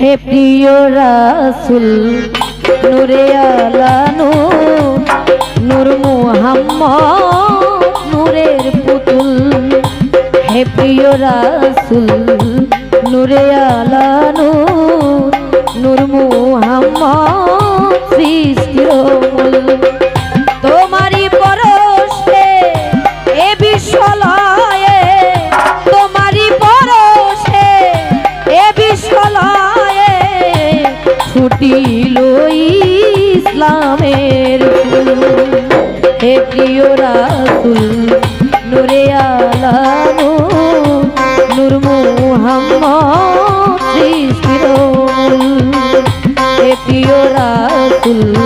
হে প্রিয় রাসুল, নূরে আলা নূর নূরের পুতুল। হে প্রিয় রাসুল, নূরে আলা নূর মুহাম্মদ সৃষ্টির ছুটিল ইসলামের হে প্রিয় রাসুল নূরে আলানু নূর মুহাম্মদ সৃষ্টির হে প্রিয় রাসুল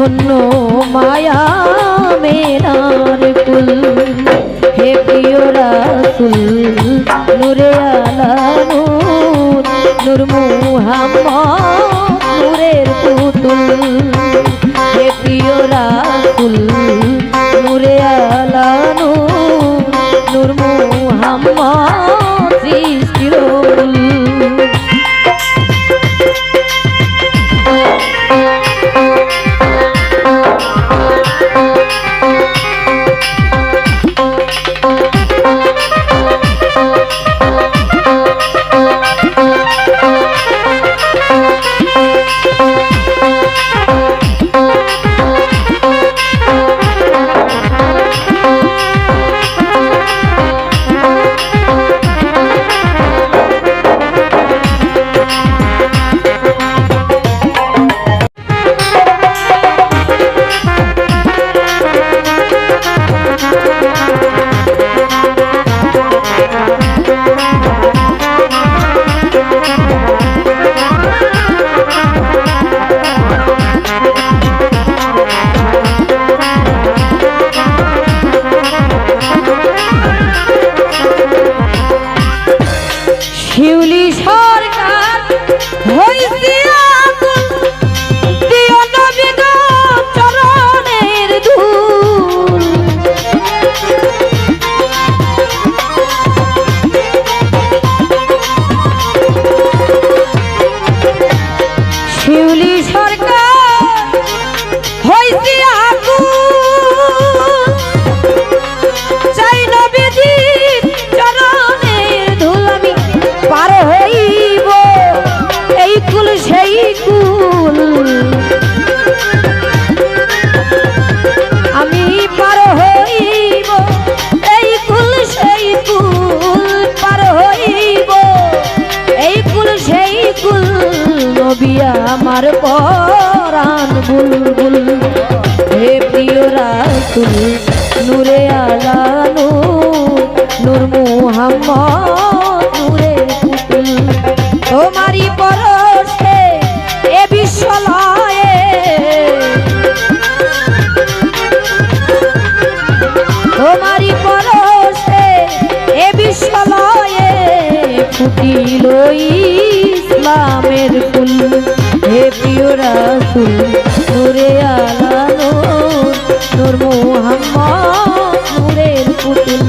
ধন্য মায়া মেরার কুল হে প্রিয় রাসুল, নূরে আলা নূর নূর পুতুল। হে প্রিয় রাসুল, নূরে আলা নূর নূর মুহাম্মদ সৃষ্টির মূল। পরাণ বুলবুল। হে প্রিয় রাসুল নূরে আলা নূর মুহাম্মদ নূরে পুতুল তোমারই পরশে নূরে আলা নূর নূর মুহাম্মদ নূরের পুতুল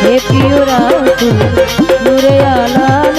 হে প্রিয় রাসুল নূরে আলা